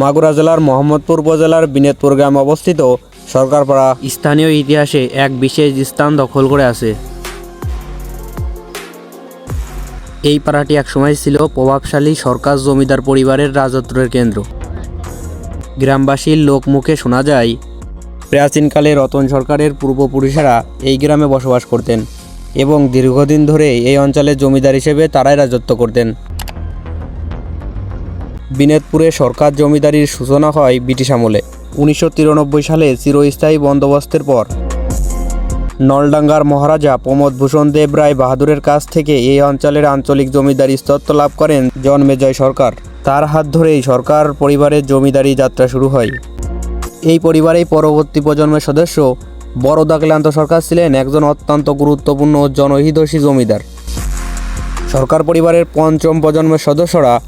মাগুরা জেলার মোহাম্মদপুর উপজেলার বিনেতপুর গ্রামে অবস্থিত সরকারপাড়া স্থানীয় ইতিহাসে এক বিশেষ স্থান দখল করে আছে। এই পাড়াটি একসময় ছিল প্রভাবশালী সরকার জমিদার পরিবারের রাজত্বের কেন্দ্র। গ্রামবাসীর লোকমুখে শোনা যায়, প্রাচীনকালে রতন সরকারের পূর্বপুরুষেরা এই গ্রামে বসবাস করতেন এবং দীর্ঘদিন ধরে এই অঞ্চলে জমিদার হিসেবে তারাই রাজত্ব করতেন। বিনেতপুরে সরকার জমিদারির সূচনা হয় ব্রিটিশ আমলে। উনিশশো তিরানব্বই সালে চিরস্থায়ী বন্দোবস্তের পর নলডাঙ্গার মহারাজা প্রমোদ ভূষণ দেব রায় বাহাদুরের কাছ থেকে এই অঞ্চলের আঞ্চলিক জমিদারি স্তত্ব লাভ করেন জন্মেজয় সরকার। তার হাত ধরেই সরকার পরিবারের জমিদারি যাত্রা শুরু হয়। এই পরিবারেই পরবর্তী প্রজন্মের সদস্য। বড়দা ক্লান্ত সরকার ছিলেন একজন অত্যন্ত গুরুত্বপূর্ণ জনহিতৈষী জমিদার। সরকার পরিবারের পঞ্চম প্রজন্মের সদস্যরা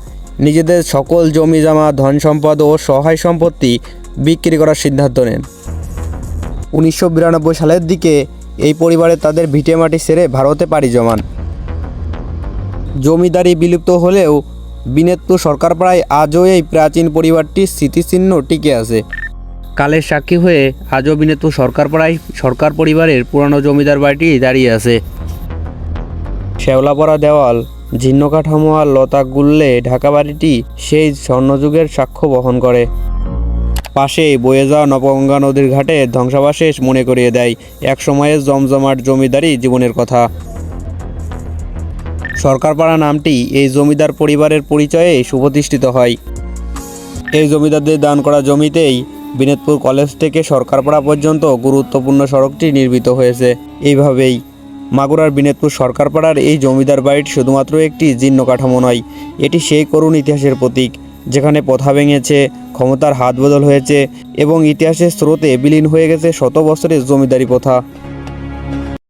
নিজেদের সকল জমি জমা, ধন সম্পদ ও সহায় সম্পত্তি বিক্রি করার সিদ্ধান্ত নেন। উনিশশো বিরানব্বই সালের দিকে এই পরিবারে তাদের ভিটেমাটি ছেড়ে ভারতে পাড়ি জমান। জমিদারি বিলুপ্ত হলেও বিনেতপুর সরকারপাড়ায় আজও এই প্রাচীন পরিবারটির স্মৃতিচিহ্ন টিকে আছে। কালের সাক্ষী হয়ে আজও বিনেতপুর সরকারপাড়ায় সরকার পরিবারের পুরানো জমিদার বাড়িটি দাঁড়িয়ে আছে। শ্যাওলাপড়া দেওয়াল জীর্ণ কাঠামো আর লতা গুল্লে ঢাকা বাড়িটি সেই স্বর্ণযুগের সাক্ষ্য বহন করে। পাশে বয়ে যাওয়া নবগঙ্গা নদীর ঘাটে ধ্বংসাবশেষ মনে করিয়ে দেয় এক সময়ের জমজমাট জমিদারি জীবনের কথা। সরকারপাড়া নামটি এই জমিদার পরিবারের পরিচয়ে সুপ্রতিষ্ঠিত হয়। এই জমিদারদের দান করা জমিতেই বিনোদপুর কলেজ থেকে সরকারপাড়া পর্যন্ত গুরুত্বপূর্ণ সড়কটি নির্মিত হয়েছে। এইভাবেই মাগুরার বিনোদপুর সরকারপাড়ার এই জমিদার বাড়িটি শুধুমাত্র একটি জীর্ণ কাঠামো নয়, এটি সেই করুণ ইতিহাসের প্রতীক, যেখানে পথা ভেঙেছে, ক্ষমতার হাত বদল হয়েছে এবং ইতিহাসের স্রোতে বিলীন হয়ে গেছে শত বছরের জমিদারি প্রথা।